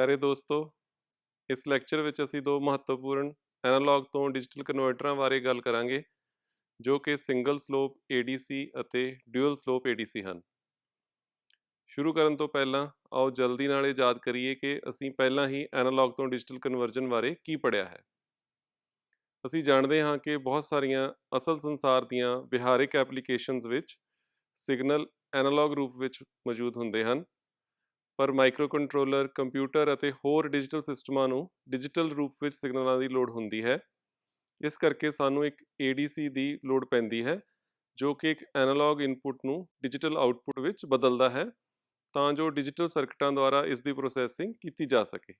ਪਿਆਰੇ ਦੋਸਤੋ, ਇਸ ਲੈਕਚਰ ਵਿੱਚ ਅਸੀਂ ਦੋ ਮਹੱਤਵਪੂਰਨ ਐਨਾਲੌਗ ਤੋਂ ਡਿਜੀਟਲ ਕਨਵਰਟਰਾਂ ਬਾਰੇ ਗੱਲ ਕਰਾਂਗੇ, ਜੋ ਕਿ ਸਿੰਗਲ ਸਲੋਪ ADC ਅਤੇ ਡਿਊਅਲ ਸਲੋਪ ADC ਹਨ। ਸ਼ੁਰੂ ਕਰਨ ਤੋਂ ਪਹਿਲਾਂ, ਆਓ ਜਲਦੀ ਨਾਲ ਇਹ ਯਾਦ ਕਰੀਏ ਕਿ ਅਸੀਂ ਪਹਿਲਾਂ ਹੀ ਐਨਾਲੌਗ ਤੋਂ ਡਿਜੀਟਲ ਕਨਵਰਜਨ ਬਾਰੇ ਕੀ ਪੜ੍ਹਿਆ ਹੈ। ਅਸੀਂ ਜਾਣਦੇ ਹਾਂ ਕਿ ਬਹੁਤ ਸਾਰੀਆਂ ਅਸਲ ਸੰਸਾਰ ਦੀਆਂ ਵਿਹਾਰਿਕ ਐਪਲੀਕੇਸ਼ਨਸ ਵਿੱਚ ਸਿਗਨਲ ਐਨਾਲੌਗ ਰੂਪ ਵਿੱਚ ਮੌਜੂਦ ਹੁੰਦੇ ਹਨ। ਪਰ ਮਾਈਕਰੋ ਕੰਟਰੋਲਰ ਕੰਪਿਊਟਰ ਅਤੇ ਹੋਰ ਡਿਜੀਟਲ ਸਿਸਟਮਾਂ ਨੂੰ ਡਿਜੀਟਲ ਰੂਪ ਵਿੱਚ ਸਿਗਨਲਾਂ ਦੀ ਲੋੜ ਹੁੰਦੀ ਹੈ। ਇਸ ਕਰਕੇ ਸਾਨੂੰ ਇੱਕ ADC ਦੀ ਲੋੜ ਪੈਂਦੀ ਹੈ, ਜੋ ਕਿ ਇੱਕ ਐਨਾਲੌਗ ਇਨਪੁਟ ਨੂੰ ਡਿਜੀਟਲ ਆਉਟਪੁੱਟ ਵਿੱਚ ਬਦਲਦਾ ਹੈ, ਤਾਂ ਜੋ ਡਿਜੀਟਲ ਸਰਕਟਾਂ ਦੁਆਰਾ ਇਸ ਦੀ ਪ੍ਰੋਸੈਸਿੰਗ ਕੀਤੀ ਜਾ ਸਕੇ।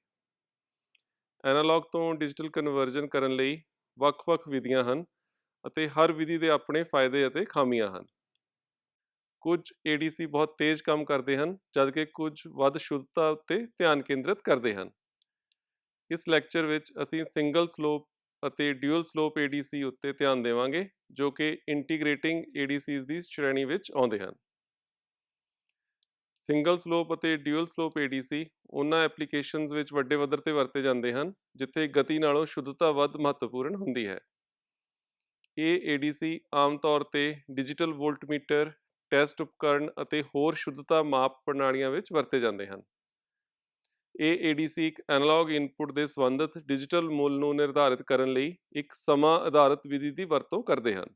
ਐਨਾਲੌਗ ਤੋਂ ਡਿਜੀਟਲ ਕਨਵਰਜਨ ਕਰਨ ਲਈ ਵੱਖ-ਵੱਖ ਵਿਧੀਆਂ ਹਨ ਅਤੇ ਹਰ ਵਿਧੀ ਦੇ ਆਪਣੇ ਫਾਇਦੇ ਅਤੇ ਖਾਮੀਆਂ ਹਨ। ਕੁਝ ADC ਬਹੁਤ ਤੇਜ਼ ਕੰਮ ਕਰਦੇ ਹਨ, ਜਦਕਿ ਕੁਝ ਵੱਧ ਸ਼ੁੱਧਤਾ ਉੱਤੇ ਧਿਆਨ ਕੇਂਦਰਿਤ ਕਰਦੇ ਹਨ। ਇਸ ਲੈਕਚਰ ਵਿੱਚ ਅਸੀਂ ਸਿੰਗਲ ਸਲੋਪ ਅਤੇ ਡਿਊਅਲ ਸਲੋਪ ADC ਉੱਤੇ ਧਿਆਨ ਦੇਵਾਂਗੇ, ਜੋ ਕਿ ਇੰਟੀਗ੍ਰੇਟਿੰਗ ADCs ਦੀ ਸ਼੍ਰੇਣੀ ਵਿੱਚ ਆਉਂਦੇ ਹਨ। ਸਿੰਗਲ ਸਲੋਪ ਅਤੇ ਡਿਊਅਲ ਸਲੋਪ ADC ਉਹਨਾਂ ਐਪਲੀਕੇਸ਼ਨਸ ਵਿੱਚ ਵੱਡੇ ਪੱਧਰ ਤੇ ਵਰਤੇ ਜਾਂਦੇ ਹਨ, ਜਿੱਥੇ ਗਤੀ ਨਾਲੋਂ ਸ਼ੁੱਧਤਾ ਵੱਧ ਮਹੱਤਵਪੂਰਨ ਹੁੰਦੀ ਹੈ। ਇਹ ADC ਆਮ ਤੌਰ ਤੇ ਡਿਜੀਟਲ ਵੋਲਟਮੀਟਰ ਟੈਸਟ ਉਪਕਰਨ ਅਤੇ ਹੋਰ ਸ਼ੁੱਧਤਾ ਮਾਪ ਪ੍ਰਣਾਲੀਆਂ ਵਿੱਚ ਵਰਤੇ ਜਾਂਦੇ ਹਨ। ਇਹ ADC ਇੱਕ ਐਨਾਲੌਗ ਇਨਪੁਟ ਦੇ ਸੰਬੰਧਿਤ ਡਿਜੀਟਲ ਮੁੱਲ ਨੂੰ ਨਿਰਧਾਰਿਤ ਕਰਨ ਲਈ ਇੱਕ ਸਮਾਂ ਆਧਾਰਿਤ ਵਿਧੀ ਦੀ ਵਰਤੋਂ ਕਰਦੇ ਹਨ।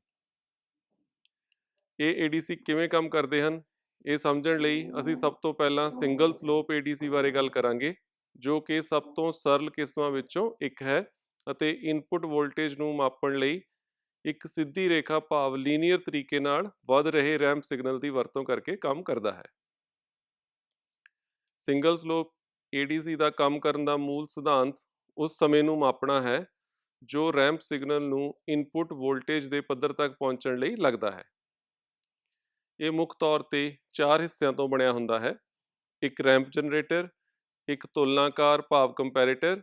ਇਹ ADC ਕਿਵੇਂ ਕੰਮ ਕਰਦੇ ਹਨ? ਇਹ ਸਮਝਣ ਲਈ ਅਸੀਂ ਸਭ ਤੋਂ ਪਹਿਲਾਂ ਸਿੰਗਲ ਸਲੋਪ ADC ਬਾਰੇ ਗੱਲ ਕਰਾਂਗੇ, ਜੋ ਕਿ ਸਭ ਤੋਂ ਸਰਲ ਕਿਸਮਾਂ ਵਿੱਚੋਂ ਇੱਕ ਹੈ ਅਤੇ ਇਨਪੁਟ ਵੋਲਟੇਜ ਨੂੰ ਮਾਪਣ ਲਈ ਇੱਕ ਸਿੱਧੀ ਰੇਖਾ ਭਾਵ ਲੀਨੀਅਰ ਤਰੀਕੇ ਨਾਲ ਵੱਧ ਰਹੇ ਰੈਂਪ ਸਿਗਨਲ ਦੀ ਵਰਤੋਂ ਕਰਕੇ ਕੰਮ ਕਰਦਾ ਹੈ। ਸਿੰਗਲ ਸਲੋਪ ADC ਦਾ ਕੰਮ ਕਰਨ ਦਾ ਮੂਲ ਸਿਧਾਂਤ ਉਸ ਸਮੇਂ ਨੂੰ ਮਾਪਣਾ ਹੈ, ਜੋ ਰੈਂਪ ਸਿਗਨਲ ਨੂੰ ਇਨਪੁਟ ਵੋਲਟੇਜ ਦੇ ਪੱਧਰ ਤੱਕ ਪਹੁੰਚਣ ਲਈ ਲੱਗਦਾ ਹੈ। ਇਹ ਮੁੱਖ ਤੌਰ ਤੇ ਚਾਰ ਹਿੱਸਿਆਂ ਤੋਂ ਬਣਿਆ ਹੁੰਦਾ ਹੈ। ਇੱਕ ਰੈਂਪ ਜਨਰੇਟਰ, ਇੱਕ ਤੁਲਨਾਕਾਰ ਭਾਵ ਕੰਪੈਰੇਟਰ,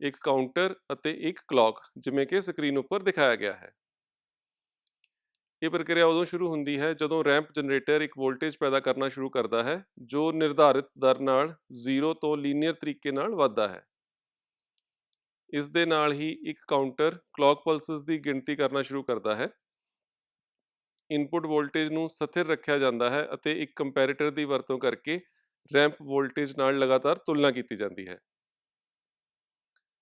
ਇੱਕ ਕਾਊਂਟਰ ਅਤੇ ਇੱਕ ਕਲੌਕ, ਜਿਵੇਂ ਕਿ ਸਕਰੀਨ ਉੱਪਰ ਦਿਖਾਇਆ ਗਿਆ ਹੈ। ਇਹ ਪ੍ਰਕਿਰਿਆ ਉਦੋਂ ਸ਼ੁਰੂ ਹੁੰਦੀ ਹੈ ਜਦੋਂ ਰੈਂਪ ਜਨਰੇਟਰ ਇੱਕ ਵੋਲਟੇਜ ਪੈਦਾ ਕਰਨਾ ਸ਼ੁਰੂ ਕਰਦਾ ਹੈ, ਜੋ ਨਿਰਧਾਰਿਤ ਦਰ ਨਾਲ 0 ਤੋਂ ਲੀਨੀਅਰ ਤਰੀਕੇ ਨਾਲ ਵੱਧਦਾ ਹੈ। ਇਸ ਦੇ ਨਾਲ ਹੀ ਇੱਕ ਕਾਊਂਟਰ ਕਲੌਕ ਪਲਸਸ ਦੀ ਗਿਣਤੀ ਕਰਨਾ ਸ਼ੁਰੂ ਕਰਦਾ ਹੈ। ਇਨਪੁਟ ਵੋਲਟੇਜ ਨੂੰ ਸਥਿਰ ਰੱਖਿਆ ਜਾਂਦਾ ਹੈ ਅਤੇ ਇੱਕ ਕੰਪੈਰੇਟਰ ਦੀ ਵਰਤੋਂ ਕਰਕੇ ਰੈਂਪ ਵੋਲਟੇਜ ਨਾਲ ਲਗਾਤਾਰ ਤੁਲਨਾ ਕੀਤੀ ਜਾਂਦੀ ਹੈ।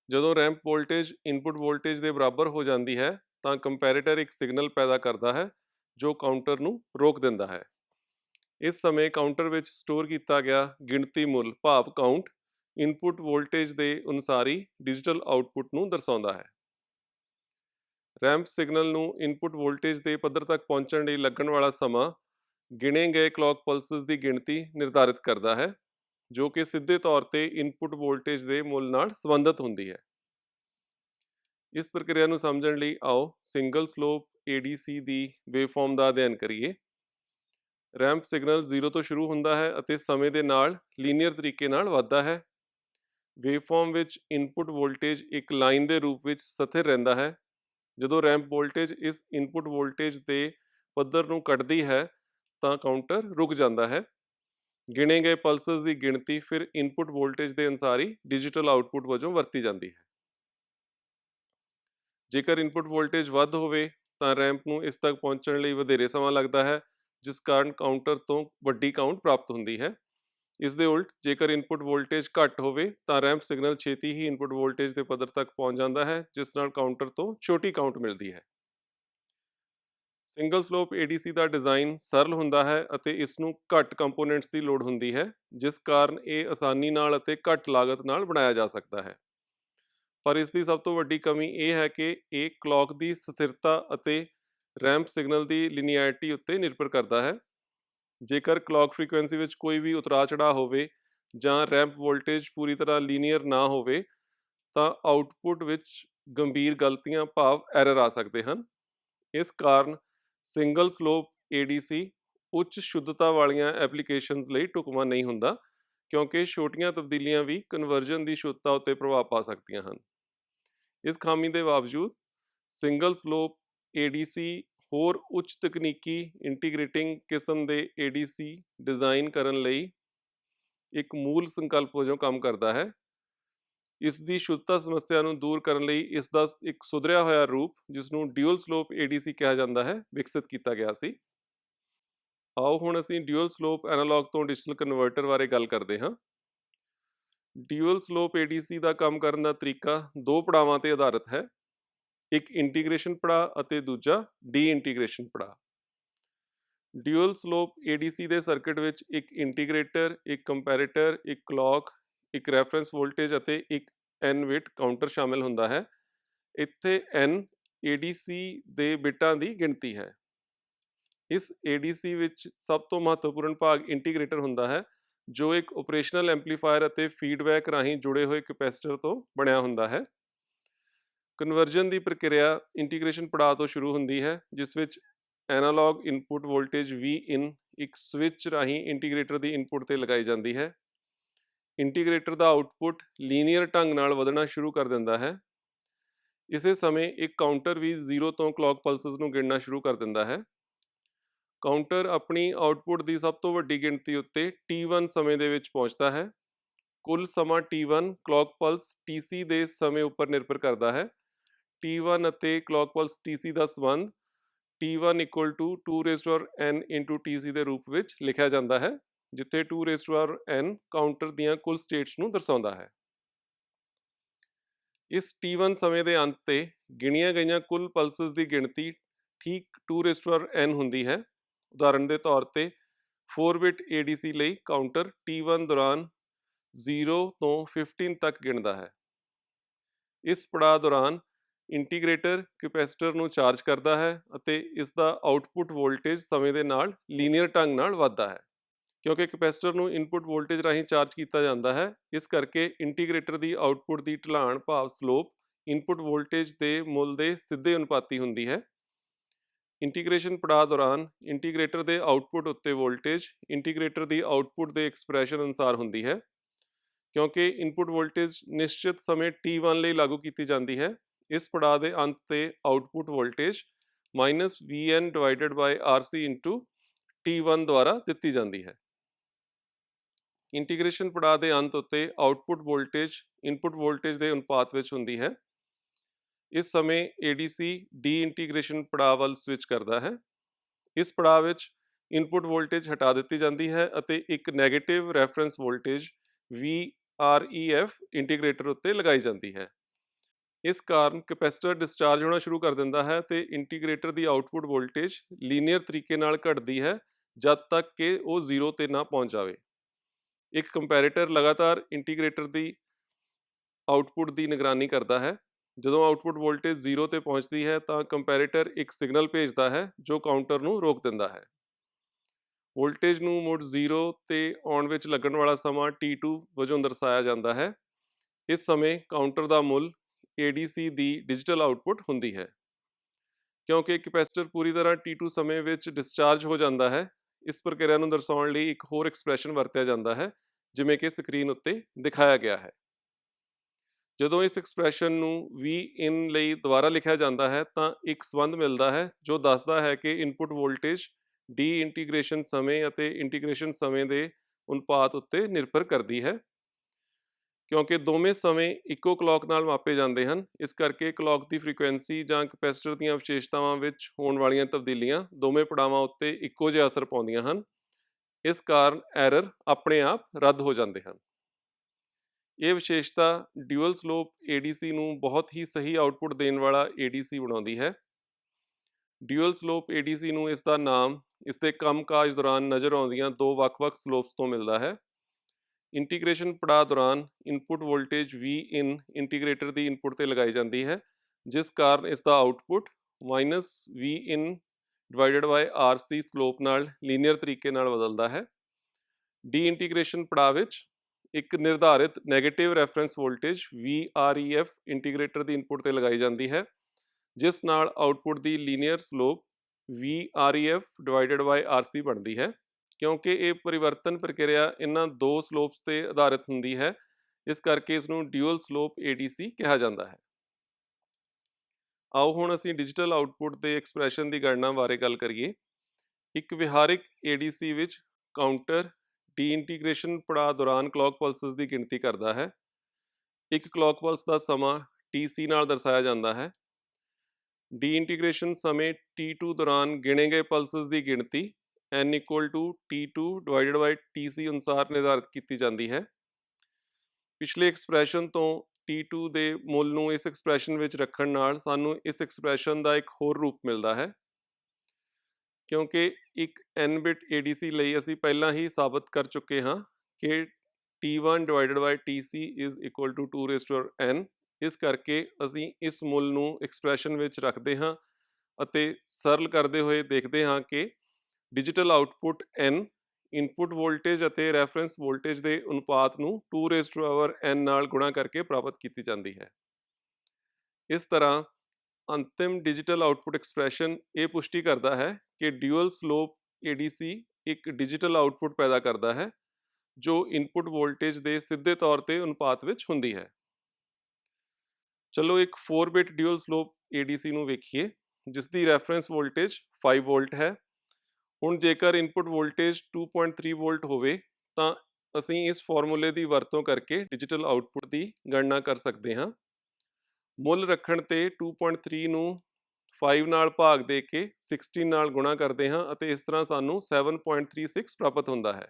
ਜਦੋਂ ਰੈਂਪ ਵੋਲਟੇਜ ਇਨਪੁਟ ਵੋਲਟੇਜ ਦੇ ਬਰਾਬਰ ਹੋ ਜਾਂਦੀ ਹੈ ਤਾਂ ਕੰਪੈਰੇਟਰ ਇੱਕ ਸਿਗਨਲ ਪੈਦਾ ਕਰਦਾ ਹੈ, ਜੋ ਕਾਊਂਟਰ ਨੂੰ ਰੋਕ ਦਿੰਦਾ ਹੈ। ਇਸ ਸਮੇਂ ਕਾਊਂਟਰ ਵਿੱਚ ਸਟੋਰ ਕੀਤਾ ਗਿਆ ਗਿਣਤੀ ਮੁੱਲ, ਭਾਵ ਕਾਊਂਟ ਇਨਪੁਟ ਵੋਲਟੇਜ ਦੇ ਅਨੁਸਾਰੀ ਡਿਜੀਟਲ ਆਉਟਪੁੱਟ ਨੂੰ ਦਰਸਾਉਂਦਾ ਹੈ। ਰੈਂਪ ਸਿਗਨਲ ਨੂੰ ਇਨਪੁਟ ਵੋਲਟੇਜ ਦੇ ਪੱਧਰ ਤੱਕ ਪਹੁੰਚਣ ਲਈ ਲੱਗਣ ਵਾਲਾ ਸਮਾਂ ਗਿਣੇ ਗਏ ਕਲੌਕ ਪਲਸਸ ਦੀ ਗਿਣਤੀ ਨਿਰਧਾਰਿਤ ਕਰਦਾ ਹੈ, ਜੋ ਕਿ ਸਿੱਧੇ ਤੌਰ ਤੇ ਇਨਪੁਟ ਵੋਲਟੇਜ ਦੇ ਮੁੱਲ ਨਾਲ ਸੰਬੰਧਿਤ ਹੁੰਦੀ ਹੈ। ਇਸ ਪ੍ਰਕਿਰਿਆ ਨੂੰ ਸਮਝਣ ਲਈ ਆਓ ਸਿੰਗਲ ਸਲੋਪ ADC ਦੀ ਵੇਵਫਾਰਮ ਦਾ ਅਧਿਐਨ ਕਰੀਏ। ਰੈਂਪ ਸਿਗਨਲ 0 ਤੋਂ ਸ਼ੁਰੂ ਹੁੰਦਾ ਹੈ ਅਤੇ ਸਮੇਂ ਦੇ ਨਾਲ ਲੀਨੀਅਰ ਤਰੀਕੇ ਨਾਲ ਵੱਧਦਾ ਹੈ। ਵੇਵਫਾਰਮ ਵਿੱਚ ਇਨਪੁਟ ਵੋਲਟੇਜ ਇੱਕ ਲਾਈਨ ਦੇ ਰੂਪ ਵਿੱਚ ਸਥਿਰ ਰਹਿੰਦਾ ਹੈ। ਜਦੋਂ ਰੈਂਪ ਵੋਲਟੇਜ ਇਸ ਇਨਪੁਟ ਵੋਲਟੇਜ ਦੇ ਪੱਧਰ ਨੂੰ ਕੱਟਦੀ ਹੈ, ਤਾਂ ਕਾਊਂਟਰ ਰੁਕ ਜਾਂਦਾ ਹੈ। ਗਿਣੇ ਗਏ ਪਲਸਸ ਦੀ ਗਿਣਤੀ ਫਿਰ ਇਨਪੁਟ ਵੋਲਟੇਜ ਦੇ ਅਨੁਸਾਰੀ ਡਿਜੀਟਲ ਆਉਟਪੁੱਟ ਵਜੋਂ ਵਰਤੀ ਜਾਂਦੀ ਹੈ। ਜੇਕਰ ਇਨਪੁਟ ਵੋਲਟੇਜ ਵੱਧ ਹੋਵੇ, ਤਾਂ ਰੈਂਪ ਨੂੰ ਇਸ ਤੱਕ ਪਹੁੰਚਣ ਲਈ ਵਧੇਰੇ ਸਮਾਂ ਲੱਗਦਾ ਹੈ, ਜਿਸ ਕਾਰਨ ਕਾਊਂਟਰ ਤੋਂ ਵੱਡੀ ਕਾਊਂਟ ਪ੍ਰਾਪਤ ਹੁੰਦੀ ਹੈ। ਇਸ ਦੇ ਉਲਟ, ਜੇਕਰ ਇਨਪੁਟ ਵੋਲਟੇਜ ਘੱਟ ਹੋਵੇ, ਤਾਂ ਰੈਂਪ ਸਿਗਨਲ ਛੇਤੀ ਹੀ ਇਨਪੁਟ ਵੋਲਟੇਜ ਦੇ ਪੱਧਰ ਤੱਕ ਪਹੁੰਚ ਜਾਂਦਾ ਹੈ, ਜਿਸ ਨਾਲ ਕਾਊਂਟਰ ਤੋਂ ਛੋਟੀ ਕਾਊਂਟ ਮਿਲਦੀ ਹੈ। ਸਿੰਗਲ ਸਲੋਪ ADC ਦਾ ਡਿਜ਼ਾਈਨ ਸਰਲ ਹੁੰਦਾ ਹੈ ਅਤੇ ਇਸ ਨੂੰ ਘੱਟ ਕੰਪੋਨੈਂਟਸ ਦੀ ਲੋੜ ਹੁੰਦੀ ਹੈ, ਜਿਸ ਕਾਰਨ ਇਹ ਆਸਾਨੀ ਨਾਲ ਅਤੇ ਘੱਟ ਲਾਗਤ ਨਾਲ ਬਣਾਇਆ ਜਾ ਸਕਦਾ ਹੈ। ਪਰ ਇਸ ਦੀ ਸਭ ਤੋਂ ਵੱਡੀ ਕਮੀ ਇਹ ਹੈ ਕਿ ਇਹ ਕਲੌਕ ਦੀ ਸਥਿਰਤਾ ਅਤੇ ਰੈਂਪ ਸਿਗਨਲ ਦੀ ਲਿਨੀਅਰਿਟੀ ਉੱਤੇ ਨਿਰਭਰ ਕਰਦਾ ਹੈ। ਜੇਕਰ ਕਲੌਕ ਫ੍ਰੀਕੁਐਂਸੀ ਵਿੱਚ ਕੋਈ ਵੀ ਉਤਰਾਅ ਚੜਾਅ ਹੋਵੇ ਜਾਂ ਰੈਂਪ ਵੋਲਟੇਜ ਪੂਰੀ ਤਰ੍ਹਾਂ ਲੀਨੀਅਰ ਨਾ ਹੋਵੇ, ਤਾਂ ਆਉਟਪੁੱਟ ਵਿੱਚ ਗੰਭੀਰ ਗਲਤੀਆਂ, ਭਾਵ ਐਰਰ ਆ ਸਕਦੇ ਹਨ। ਇਸ ਕਾਰਨ ਸਿੰਗਲ ਸਲੋਪ ADC ਉੱਚ ਸ਼ੁੱਧਤਾ ਵਾਲੀਆਂ ਐਪਲੀਕੇਸ਼ਨਸ ਲਈ ਢੁਕਵਾਂ ਨਹੀਂ ਹੁੰਦਾ, ਕਿਉਂਕਿ ਛੋਟੀਆਂ ਤਬਦੀਲੀਆਂ ਵੀ ਕਨਵਰਜਨ ਦੀ ਸ਼ੁੱਧਤਾ ਉੱਤੇ ਪ੍ਰਭਾਵ ਪਾ ਸਕਦੀਆਂ ਹਨ। ਇਸ ਖਾਮੀ ਦੇ ਬਾਵਜੂਦ ਸਿੰਗਲ ਸਲੋਪ ADC ਹੋਰ ਉੱਚ ਤਕਨੀਕੀ ਇੰਟੀਗ੍ਰੇਟਿੰਗ ਕਿਸਮ ਦੇ ADC ਡਿਜ਼ਾਈਨ ਕਰਨ ਲਈ ਇੱਕ ਮੂਲ ਸੰਕਲਪ ਵਜੋਂ ਕੰਮ ਕਰਦਾ ਹੈ। ਇਸ ਦੀ ਸ਼ੁੱਧਤਾ ਸਮੱਸਿਆ ਨੂੰ ਦੂਰ ਕਰਨ ਲਈ ਇਸ ਦਾ ਇੱਕ ਸੁਧਰਿਆ ਹੋਇਆ ਰੂਪ ਜਿਸ ਨੂੰ ਡਿਊਅਲ ਸਲੋਪ ਏਡੀਸੀ ਕਿਹਾ ਜਾਂਦਾ ਹੈ, ਵਿਕਸਿਤ ਕੀਤਾ ਗਿਆ ਸੀ। ਆਓ ਹੁਣ ਅਸੀਂ ਡਿਊਅਲ ਸਲੋਪ ਐਨਾਲੌਗ ਤੋਂ ਡਿਜੀਟਲ ਕਨਵਰਟਰ ਬਾਰੇ ਗੱਲ ਕਰਦੇ ਹਾਂ। ਡਿਊਅਲ ਸਲੋਪ ਏਡੀਸੀ ਦਾ ਕੰਮ ਕਰਨ ਦਾ ਤਰੀਕਾ ਦੋ ਪੜਾਵਾਂ ਤੇ ਆਧਾਰਿਤ ਹੈ। ਇੱਕ ਇੰਟੀਗ੍ਰੇਸ਼ਨ ਪੜਾਅ ਅਤੇ ਦੂਜਾ ਡੀ ਇੰਟੀਗ੍ਰੇਸ਼ਨ ਪੜਾਅ ਡਿਊਅਲ ਸਲੋਪ ਏਡੀਸੀ ਦੇ ਸਰਕਟ ਵਿੱਚ ਇੱਕ ਇੰਟੀਗ੍ਰੇਟਰ, ਇੱਕ ਕੰਪੈਰੇਟਰ, ਇੱਕ ਕਲੌਕ, ਇੱਕ ਰੈਫਰੈਂਸ ਵੋਲਟੇਜ ਅਤੇ ਇੱਕ n ਬਿਟ ਕਾਊਂਟਰ ਸ਼ਾਮਿਲ ਹੁੰਦਾ ਹੈ। ਇੱਥੇ n ADC ਦੇ ਬਿਟਾਂ ਦੀ ਗਿਣਤੀ ਹੈ। ਇਸ ADC ਵਿੱਚ ਸਭ ਤੋਂ ਮਹੱਤਵਪੂਰਨ ਭਾਗ ਇੰਟੀਗ੍ਰੇਟਰ ਹੁੰਦਾ ਹੈ। ਜੋ ਇੱਕ ਆਪਰੇਸ਼ਨਲ ਐਮਪਲੀਫਾਇਰ ਅਤੇ ਫੀਡਬੈਕ ਰਾਹੀਂ ਜੁੜੇ ਹੋਏ ਕੈਪੈਸਿਟਰ ਤੋਂ ਬਣਿਆ ਹੁੰਦਾ ਹੈ। ਕਨਵਰਜਨ ਦੀ ਪ੍ਰਕਿਰਿਆ ਇੰਟੀਗ੍ਰੇਸ਼ਨ ਪੜਾਅ ਤੋਂ ਸ਼ੁਰੂ ਹੁੰਦੀ ਹੈ, ਜਿਸ ਵਿੱਚ ਐਨਾਲੌਗ ਇਨਪੁਟ ਵੋਲਟੇਜ Vin ਇੱਕ ਸਵਿਚ ਰਾਹੀਂ ਇੰਟੀਗ੍ਰੇਟਰ ਦੀ ਇਨਪੁਟ ਤੇ ਲਗਾਈ ਜਾਂਦੀ ਹੈ। ਇੰਟੀਗ੍ਰੇਟਰ ਦਾ ਆਉਟਪੁੱਟ ਲੀਨੀਅਰ ਢੰਗ ਨਾਲ ਵਧਣਾ ਸ਼ੁਰੂ ਕਰ ਦਿੰਦਾ ਹੈ। ਇਸੇ ਸਮੇਂ ਇੱਕ ਕਾਊਂਟਰ ਵੀ 0 ਤੋਂ ਕਲੌਕ ਪਲਸਸ ਨੂੰ ਗਿਣਨਾ ਸ਼ੁਰੂ ਕਰ ਦਿੰਦਾ ਹੈ। ਕਾਊਂਟਰ ਆਪਣੀ ਆਉਟਪੁੱਟ ਦੀ ਸਭ ਤੋਂ ਵੱਡੀ ਗਿਣਤੀ ਉੱਤੇ T1 ਸਮੇਂ ਦੇ ਵਿੱਚ ਪਹੁੰਚਦਾ ਹੈ। ਕੁੱਲ ਸਮਾਂ T1 ਕਲੌਕ ਪਲਸ TC ਦੇ ਸਮੇਂ ਉੱਪਰ ਨਿਰਭਰ ਕਰਦਾ ਹੈ। T1 ਅਤੇ ਕਲੌਕ ਪਲਸ TC ਦਾ ਸੰਬੰਧ T1 2 raised to n into TC ਦੇ ਰੂਪ ਵਿੱਚ ਲਿਖਿਆ ਜਾਂਦਾ ਹੈ, ਜਿੱਥੇ 2 raised to ਕਾਊਂਟਰ ਦੀਆਂ ਕੁੱਲ ਸਟੇਟਸ ਨੂੰ ਦਰਸਾਉਂਦਾ ਹੈ। ਇਸ T1 ਸਮੇਂ ਦੇ ਅੰਤ ਤੇ ਗਿਣੀਆਂ ਗਈਆਂ ਕੁੱਲ ਪਲਸਸ ਦੀ ਗਿਣਤੀ ਠੀਕ 2 raised to ਹੁੰਦੀ ਹੈ। ਉਦਾਹਰਨ ਦੇ ਤੌਰ ਤੇ 4 ਬਿਟ ADC ਲਈ ਕਾਊਂਟਰ T1 ਦੌਰਾਨ 0 ਤੋਂ 15 ਤੱਕ ਗਿਣਦਾ ਹੈ। ਇਸ ਪੜਾਅ ਦੌਰਾਨ ਇੰਟੀਗ੍ਰੇਟਰ ਕੈਪੈਸਿਟਰ ਨੂੰ ਚਾਰਜ ਕਰਦਾ ਹੈ ਅਤੇ ਇਸ ਦਾ ਆਉਟਪੁੱਟ ਵੋਲਟੇਜ ਸਮੇਂ ਦੇ ਨਾਲ ਲੀਨੀਅਰ ਢੰਗ ਨਾਲ ਵੱਧਦਾ ਹੈ। ਕਿਉਂਕਿ ਕੈਪੈਸਿਟਰ ਨੂੰ ਇਨਪੁਟ ਵੋਲਟੇਜ ਰਾਹੀਂ ਚਾਰਜ ਕੀਤਾ ਜਾਂਦਾ ਹੈ, ਇਸ ਕਰਕੇ ਇੰਟੀਗ੍ਰੇਟਰ ਦੀ ਆਉਟਪੁੱਟ ਦੀ ਢਲਾਣ ਭਾਵ ਸਲੋਪ ਇਨਪੁਟ ਵੋਲਟੇਜ ਦੇ ਮੁੱਲ ਦੇ ਸਿੱਧੇ ਅਨੁਪਾਤੀ ਹੁੰਦੀ ਹੈ। ਇੰਟੀਗ੍ਰੇਸ਼ਨ ਪੜਾਅ ਦੌਰਾਨ ਇੰਟੀਗ੍ਰੇਟਰ ਦੇ ਆਉਟਪੁੱਟ ਉੱਤੇ ਵੋਲਟੇਜ, ਇੰਟੀਗ੍ਰੇਟਰ ਦੀ ਆਉਟਪੁੱਟ ਦੇ ਐਕਸਪ੍ਰੈਸ਼ਨ ਅਨੁਸਾਰ ਹੁੰਦੀ ਹੈ, ਕਿਉਂਕਿ ਇਨਪੁਟ ਵੋਲਟੇਜ ਨਿਸ਼ਚਿਤ ਸਮੇਂ t1 ਲਈ ਲਾਗੂ ਕੀਤੀ ਜਾਂਦੀ ਹੈ, ਇਸ ਪੜਾਅ ਦੇ ਅੰਤ ਤੇ output voltage -vn RC T1 ਦੁਆਰਾ ਦਿੱਤੀ ਜਾਂਦੀ ਹੈ। ਇੰਟੀਗ੍ਰੇਸ਼ਨ ਪੜਾਅ ਦੇ ਅੰਤ ਉੱਤੇ ਆਉਟਪੁੱਟ ਵੋਲਟੇਜ, ਇਨਪੁਟ ਵੋਲਟੇਜ ਦੇ ਅਨੁਪਾਤ ਵਿੱਚ ਹੁੰਦੀ ਹੈ ਇਸ ਸਮੇਂ ADC ਡੀ ਇੰਟੀਗ੍ਰੇਸ਼ਨ ਪੜਾਅ ਵੱਲ ਸਵਿਚ ਕਰਦਾ ਹੈ। ਇਸ ਪੜਾਅ ਵਿੱਚ ਇਨਪੁਟ ਵੋਲਟੇਜ ਹਟਾ ਦਿੱਤੀ ਜਾਂਦੀ ਹੈ ਅਤੇ ਇੱਕ negative reference voltage VREF integrator ਉੱਤੇ ਲਗਾਈ ਜਾਂਦੀ ਹੈ। ਇਸ ਕਾਰਨ ਕੈਪੈਸਿਟਰ ਡਿਸਚਾਰਜ ਹੋਣਾ ਸ਼ੁਰੂ ਕਰ ਦਿੰਦਾ ਹੈ ਤੇ ਇੰਟੀਗ੍ਰੇਟਰ ਦੀ ਆਉਟਪੁੱਟ ਵੋਲਟੇਜ ਲੀਨੀਅਰ ਤਰੀਕੇ ਨਾਲ ਘਟਦੀ ਹੈ ਜਦ ਤੱਕ ਕਿ ਉਹ 0 ਤੇ ਨਾ ਪਹੁੰਚ ਜਾਵੇ। ਇੱਕ ਕੰਪੈਰੇਟਰ ਲਗਾਤਾਰ ਇੰਟੀਗ੍ਰੇਟਰ ਦੀ ਆਉਟਪੁੱਟ ਦੀ ਨਿਗਰਾਨੀ ਕਰਦਾ ਹੈ। ਜਦੋਂ ਆਉਟਪੁੱਟ ਵੋਲਟੇਜ 0 ਤੇ ਪਹੁੰਚਦੀ ਹੈ, ਤਾਂ ਕੰਪੈਰੇਟਰ ਇੱਕ ਸਿਗਨਲ ਭੇਜਦਾ ਹੈ, ਜੋ ਕਾਊਂਟਰ ਨੂੰ ਰੋਕ ਦਿੰਦਾ ਹੈ। ਵੋਲਟੇਜ ਨੂੰ ਮੁੜ 0 ਤੇ ਆਉਣ ਵਿੱਚ ਲੱਗਣ ਵਾਲਾ ਸਮਾਂ T2 ਵਜੋਂ ਦਰਸਾਇਆ ਜਾਂਦਾ ਹੈ। ਇਸ ਸਮੇਂ ਕਾਊਂਟਰ ਦਾ ਮੁੱਲ ADC ਦੀ ਡਿਜੀਟਲ ਆਉਟਪੁੱਟ ਹੁੰਦੀ ਹੈ। ਕਿਉਂਕਿ ਕੈਪੈਸਿਟਰ ਪੂਰੀ ਤਰ੍ਹਾਂ T2 ਸਮੇਂ ਵਿੱਚ ਡਿਸਚਾਰਜ ਹੋ ਜਾਂਦਾ ਹੈ, ਇਸ ਪ੍ਰਕਿਰਿਆ ਨੂੰ ਦਰਸਾਉਣ ਲਈ ਇੱਕ ਹੋਰ ਐਕਸਪ੍ਰੈਸ਼ਨ ਵਰਤਿਆ ਜਾਂਦਾ ਹੈ, ਜਿਵੇਂ ਕਿ ਸਕਰੀਨ ਉੱਤੇ ਦਿਖਾਇਆ ਗਿਆ ਹੈ। ਜਦੋਂ ਇਸ ਐਕਸਪ੍ਰੈਸ਼ਨ ਨੂੰ Vin ਲਈ ਦੁਬਾਰਾ ਲਿਖਿਆ ਜਾਂਦਾ ਹੈ, ਤਾਂ ਇੱਕ ਸੰਬੰਧ ਮਿਲਦਾ ਹੈ, ਜੋ ਦੱਸਦਾ ਹੈ ਕਿ ਇਨਪੁਟ ਵੋਲਟੇਜ ਡੀ ਇੰਟੀਗ੍ਰੇਸ਼ਨ ਸਮੇਂ ਅਤੇ ਇੰਟੀਗ੍ਰੇਸ਼ਨ ਸਮੇਂ ਦੇ ਅਨੁਪਾਤ ਉੱਤੇ ਨਿਰਭਰ ਕਰਦੀ ਹੈ। ਕਿਉਂਕਿ ਦੋਵੇਂ ਸਮੇਂ ਇੱਕੋ ਕਲੌਕ ਨਾਲ ਮਾਪੇ ਜਾਂਦੇ ਹਨ, ਇਸ ਕਰਕੇ ਕਲੌਕ ਦੀ ਫ੍ਰੀਕੁਐਂਸੀ ਜਾਂ ਕੈਪੈਸਿਟਰ ਦੀਆਂ ਵਿਸ਼ੇਸ਼ਤਾਵਾਂ ਵਿੱਚ ਹੋਣ ਵਾਲੀਆਂ ਤਬਦੀਲੀਆਂ ਦੋਵੇਂ ਪੜਾਵਾਂ ਉੱਤੇ ਇੱਕੋ ਜਿਹਾ ਅਸਰ ਪਾਉਂਦੀਆਂ ਹਨ। ਇਸ ਕਾਰਨ ਐਰਰ ਆਪਣੇ ਆਪ ਰੱਦ ਹੋ ਜਾਂਦੇ ਹਨ। ਇਹ ਵਿਸ਼ੇਸ਼ਤਾ ਡਿਊਅਲ ਸਲੋਪ ADC ਨੂੰ ਬਹੁਤ ਹੀ ਸਹੀ ਆਉਟਪੁੱਟ ਦੇਣ ਵਾਲਾ ADC ਬਣਾਉਂਦੀ ਹੈ। ਡਿਊਅਲ ਸਲੋਪ ADC ਨੂੰ ਇਸ ਦਾ ਨਾਮ, ਇਸ ਦੇ ਕੰਮਕਾਜ ਦੌਰਾਨ ਨਜ਼ਰ ਆਉਂਦੀਆਂ ਦੋ ਵੱਖ-ਵੱਖ ਸਲੋਪਸ ਤੋਂ ਮਿਲਦਾ ਹੈ। ਇੰਟੀਗ੍ਰੇਸ਼ਨ ਪੜਾਅ ਦੌਰਾਨ ਇਨਪੁਟ ਵੋਲਟੇਜ Vin ਇੰਟੀਗ੍ਰੇਟਰ ਦੀ ਇਨਪੁਟ ਤੇ ਲਗਾਈ ਜਾਂਦੀ ਹੈ, ਜਿਸ ਕਾਰਨ ਇਸ ਦਾ ਆਉਟਪੁੱਟ -Vin RC ਸਲੋਪ ਨਾਲ ਲੀਨੀਅਰ ਤਰੀਕੇ ਨਾਲ ਬਦਲਦਾ ਹੈ। ਡੀ ਇੰਟੀਗ੍ਰੇਸ਼ਨ ਪੜਾਅ ਵਿੱਚ ਇੱਕ ਨਿਰਧਾਰਿਤ negative reference voltage VREF integrator ਦੀ ਇਨਪੁਟ ਤੇ ਲਗਾਈ ਜਾਂਦੀ ਹੈ, ਜਿਸ ਨਾਲ ਆਉਟਪੁੱਟ ਦੀ ਲੀਨੀਅਰ ਸਲੋਪ VREF RC ਬਣਦੀ ਹੈ, ਕਿਉਂਕਿ ਇਹ ਪਰਿਵਰਤਨ ਪ੍ਰਕਿਰਿਆ ਇਹਨਾਂ ਦੋ ਸਲੋਪਸ ਤੇ ਆਧਾਰਿਤ ਹੁੰਦੀ ਹੈ, ਇਸ ਕਰਕੇ ਇਸ ਨੂੰ ਡਿਊਅਲ ਸਲੋਪ ADC ਕਿਹਾ ਜਾਂਦਾ ਹੈ। ਆਓ ਹੁਣ ਅਸੀਂ ਡਿਜੀਟਲ ਆਉਟਪੁੱਟ ਦੇ ਐਕਸਪ੍ਰੈਸ਼ਨ ਦੀ ਗਣਨਾ ਬਾਰੇ ਗੱਲ ਕਰੀਏ। ਇੱਕ ਵਿਹਾਰਿਕ ADC ਵਿੱਚ ਕਾਊਂਟਰ ਡੀ ਇੰਟੀਗ੍ਰੇਸ਼ਨ ਪੜਾਅ ਦੌਰਾਨ ਕਲੌਕ ਪਲਸਸ ਦੀ ਗਿਣਤੀ ਕਰਦਾ ਹੈ। ਇੱਕ ਕਲੌਕ ਪਲਸ ਦਾ ਸਮਾਂ TC ਨਾਲ ਦਰਸਾਇਆ ਜਾਂਦਾ ਹੈ। ਡੀ ਇੰਟੀਗ੍ਰੇਸ਼ਨ ਸਮੇਂ T2 ਦੌਰਾਨ ਗਿਣੇ ਗਏ ਪਲਸਸ ਦੀ ਗਿਣਤੀ n T2 divided by TC ਅਨੁਸਾਰ ਨਿਰਧਾਰਤ ਕੀਤੀ ਜਾਂਦੀ ਹੈ। ਪਿਛਲੇ ਐਕਸਪ੍ਰੈਸ਼ਨ ਤੋਂ T2 ਦੇ ਮੁੱਲ ਨੂੰ ਇਸ ਐਕਸਪ੍ਰੈਸ਼ਨ ਵਿੱਚ ਰੱਖਣ ਨਾਲ ਸਾਨੂੰ ਇਸ ਐਕਸਪ੍ਰੈਸ਼ਨ ਦਾ ਇੱਕ ਹੋਰ ਰੂਪ ਮਿਲਦਾ ਹੈ। ਕਿਉਂਕਿ ਇੱਕ n ਬਿਟ ADC ਲਈ ਅਸੀਂ ਪਹਿਲਾਂ ਹੀ ਸਾਬਤ ਕਰ ਚੁੱਕੇ ਹਾਂ ਕਿ T1 divided by TC is equal to 2 raise to n ਇਸ ਕਰਕੇ ਅਸੀਂ ਇਸ ਮੁੱਲ ਨੂੰ ਐਕਸਪ੍ਰੈਸ਼ਨ ਵਿੱਚ ਰੱਖਦੇ ਹਾਂ ਅਤੇ ਸਰਲ ਕਰਦੇ ਹੋਏ ਦੇਖਦੇ ਹਾਂ ਕਿ digital output n input voltage ਅਤੇ ਰੈਫਰੈਂਸ ਵੋਲਟੇਜ ਦੇ ਅਨੁਪਾਤ ਨੂੰ 2 ਰੇਜ਼ ਟੂ ਪਾਵਰ n ਨਾਲ ਗੁਣਾ ਕਰਕੇ ਪ੍ਰਾਪਤ ਕੀਤੀ ਜਾਂਦੀ ਹੈ। ਇਸ ਤਰ੍ਹਾਂ ਅੰਤਿਮ ਡਿਜੀਟਲ ਆਉਟਪੁੱਟ ਐਕਸਪ੍ਰੈਸ਼ਨ ਇਹ ਪੁਸ਼ਟੀ ਕਰਦਾ ਹੈ ਕਿ ਡਿਊਅਲ ਸਲੋਪ ADC ਇੱਕ ਡਿਜੀਟਲ ਆਉਟਪੁੱਟ ਪੈਦਾ ਕਰਦਾ ਹੈ, ਜੋ ਇਨਪੁਟ ਵੋਲਟੇਜ ਦੇ ਸਿੱਧੇ ਤੌਰ ਤੇ ਅਨੁਪਾਤ ਵਿੱਚ ਹੁੰਦੀ ਹੈ। ਚਲੋ ਇੱਕ 4 ਬਿਟ ਡਿਊਅਲ ਸਲੋਪ ADC ਨੂੰ ਵੇਖੀਏ ਜਿਸ ਦੀ ਰੈਫਰੈਂਸ ਵੋਲਟੇਜ 5 ਵੋਲਟ ਹੈ। ਹੁਣ ਜੇਕਰ ਇਨਪੁਟ ਵੋਲਟੇਜ 2.3 ਵੋਲਟ ਹੋਵੇ, ਤਾਂ ਅਸੀਂ ਇਸ ਫਾਰਮੂਲੇ ਦੀ ਵਰਤੋਂ ਕਰਕੇ ਡਿਜੀਟਲ ਆਉਟਪੁੱਟ ਦੀ ਗਣਨਾ ਕਰ ਸਕਦੇ ਹਾਂ। ਮੁੱਲ ਰੱਖਣ ਤੇ 2.3 ਨੂੰ 5 ਨਾਲ ਭਾਗ ਦੇ ਕੇ 16 ਨਾਲ ਗੁਣਾ ਕਰਦੇ ਹਾਂ ਅਤੇ ਇਸ ਤਰ੍ਹਾਂ ਸਾਨੂੰ 7.36 ਪ੍ਰਾਪਤ ਹੁੰਦਾ ਹੈ।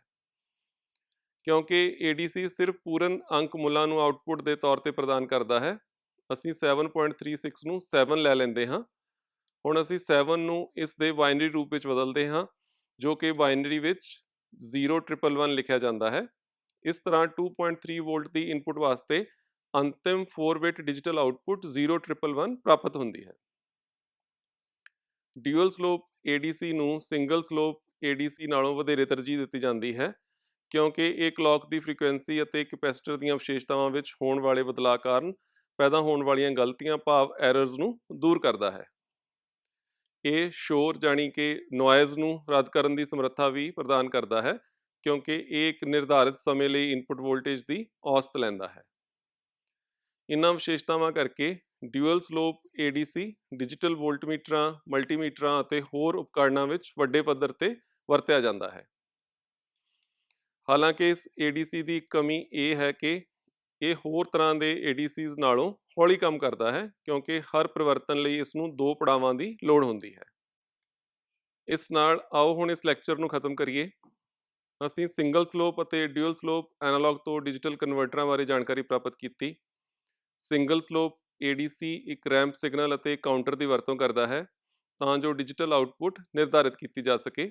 ਕਿਉਂਕਿ ADC ਸਿਰਫ ਪੂਰਨ ਅੰਕ ਮੁੱਲਾਂ ਨੂੰ ਆਉਟਪੁੱਟ ਦੇ ਤੌਰ ਤੇ ਪ੍ਰਦਾਨ ਕਰਦਾ ਹੈ। ਅਸੀਂ 7.36 ਨੂੰ 7 ਲੈ ਲੈਂਦੇ ਹਾਂ। ਹੁਣ ਅਸੀਂ 7 ਨੂੰ ਇਸ ਦੇ ਬਾਈਨਰੀ ਰੂਪ ਵਿੱਚ ਬਦਲਦੇ ਹਾਂ, ਜੋ ਕਿ ਬਾਈਨਰੀ ਵਿੱਚ 0111 ਲਿਖਿਆ ਜਾਂਦਾ ਹੈ। ਇਸ ਤਰ੍ਹਾਂ 2.3 ਵੋਲਟ ਦੀ ਇਨਪੁਟ ਵਾਸਤੇ ਅੰਤਿਮ 4 ਬਿਟ ਡਿਜੀਟਲ ਆਉਟਪੁੱਟ 0111 ਪ੍ਰਾਪਤ ਹੁੰਦੀ ਹੈ। ਡਿਊਅਲ ਸਲੋਪ ADC ਨੂੰ ਸਿੰਗਲ ਸਲੋਪ ADC ਨਾਲੋਂ ਵਧੇਰੇ ਤਰਜੀਹ ਦਿੱਤੀ ਜਾਂਦੀ ਹੈ, ਕਿਉਂਕਿ ਇਹ ਕਲੌਕ ਦੀ ਫ੍ਰੀਕੁਐਂਸੀ ਅਤੇ ਕੈਪੈਸਿਟਰ ਦੀਆਂ ਵਿਸ਼ੇਸ਼ਤਾਵਾਂ ਵਿੱਚ ਹੋਣ ਵਾਲੇ ਬਦਲਾਅ ਕਾਰਨ ਪੈਦਾ ਹੋਣ ਵਾਲੀਆਂ ਗਲਤੀਆਂ, ਭਾਵ ਐਰਰਸ ਨੂੰ ਦੂਰ ਕਰਦਾ ਹੈ। ਇਹ ਸ਼ੋਰ ਜਾਨੀ ਕਿ ਨੋਇਜ਼ ਨੂੰ ਰੱਦ ਕਰਨ ਦੀ ਸਮਰੱਥਾ ਵੀ ਪ੍ਰਦਾਨ ਕਰਦਾ ਹੈ, ਕਿਉਂਕਿ ਇਹ ਇੱਕ ਨਿਰਧਾਰਿਤ ਸਮੇਂ ਲਈ ਇਨਪੁਟ ਵੋਲਟੇਜ ਦੀ ਔਸਤ ਲੈਂਦਾ ਹੈ। ਇਨ੍ਹਾਂ ਵਿਸ਼ੇਸ਼ਤਾਵਾਂ ਕਰਕੇ ਡਿਊਅਲ ਸਲੋਪ ADC ਡਿਜੀਟਲ ਵੋਲਟਮੀਟਰਾਂ, ਮਲਟੀਮੀਟਰਾਂ ਅਤੇ ਹੋਰ ਉਪਕਰਣਾਂ ਵਿੱਚ ਵੱਡੇ ਪੱਧਰ ਤੇ ਵਰਤਿਆ ਜਾਂਦਾ ਹੈ। ਹਾਲਾਂਕਿ ਇਸ ADC ਦੀ ਕਮੀ ਇਹ ਹੈ ਕਿ ਇਹ ਹੋਰ ਤਰ੍ਹਾਂ ਦੇ ADCs ਨਾਲੋਂ ਹੌਲੀ ਕੰਮ ਕਰਦਾ ਹੈ, ਕਿਉਂਕਿ ਹਰ ਪਰਿਵਰਤਨ ਲਈ ਇਸ ਨੂੰ ਦੋ ਪੜਾਵਾਂ ਦੀ ਲੋੜ ਹੁੰਦੀ ਹੈ। ਇਸ ਨਾਲ ਆਓ ਹੁਣ ਇਸ ਲੈਕਚਰ ਨੂੰ ਖਤਮ ਕਰੀਏ। ਅਸੀਂ ਸਿੰਗਲ ਸਲੋਪ ਅਤੇ ਡਿਊਅਲ ਸਲੋਪ ਐਨਾਲੌਗ ਤੋਂ ਡਿਜੀਟਲ ਕਨਵਰਟਰਾਂ ਬਾਰੇ ਜਾਣਕਾਰੀ ਪ੍ਰਾਪਤ ਕੀਤੀ। ਸਿੰਗਲ ਸਲੋਪ ADC ਇੱਕ ਰੈਂਪ ਸਿਗਨਲ ਅਤੇ ਕਾਊਂਟਰ ਦੀ ਵਰਤੋਂ ਕਰਦਾ ਹੈ ਤਾਂ ਜੋ ਡਿਜੀਟਲ ਆਉਟਪੁੱਟ ਨਿਰਧਾਰਿਤ ਕੀਤੀ ਜਾ ਸਕੇ।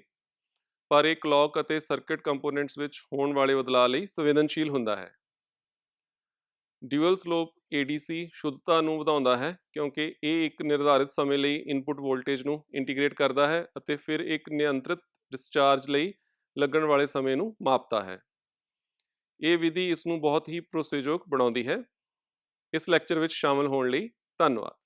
ਪਰ ਇਹ ਕਲੌਕ ਅਤੇ ਸਰਕਟ ਕੰਪੋਨੈਂਟਸ ਵਿੱਚ ਹੋਣ ਵਾਲੇ ਬਦਲਾਅ ਲਈ ਸੰਵੇਦਨਸ਼ੀਲ ਹੁੰਦਾ ਹੈ। ਡਿਊਅਲ ਸਲੋਪ ADC ਸ਼ੁੱਧਤਾ ਨੂੰ ਵਧਾਉਂਦਾ ਹੈ ਕਿਉਂਕਿ ਇਹ ਇੱਕ ਨਿਰਧਾਰਿਤ ਸਮੇਂ ਲਈ ਇਨਪੁਟ ਵੋਲਟੇਜ ਨੂੰ ਇੰਟੀਗ੍ਰੇਟ ਕਰਦਾ ਹੈ ਅਤੇ ਫਿਰ ਇੱਕ ਨਿਯੰਤਰਿਤ ਡਿਸਚਾਰਜ ਲਈ ਲੱਗਣ ਵਾਲੇ ਸਮੇਂ ਨੂੰ ਮਾਪਦਾ ਹੈ। ਇਹ ਵਿਧੀ ਇਸ ਨੂੰ ਬਹੁਤ ਹੀ ਭਰੋਸੇਯੋਗ ਬਣਾਉਂਦੀ ਹੈ ਇਸ ਲੈਕਚਰ ਵਿੱਚ ਸ਼ਾਮਲ ਹੋਣ ਲਈ ਧੰਨਵਾਦ।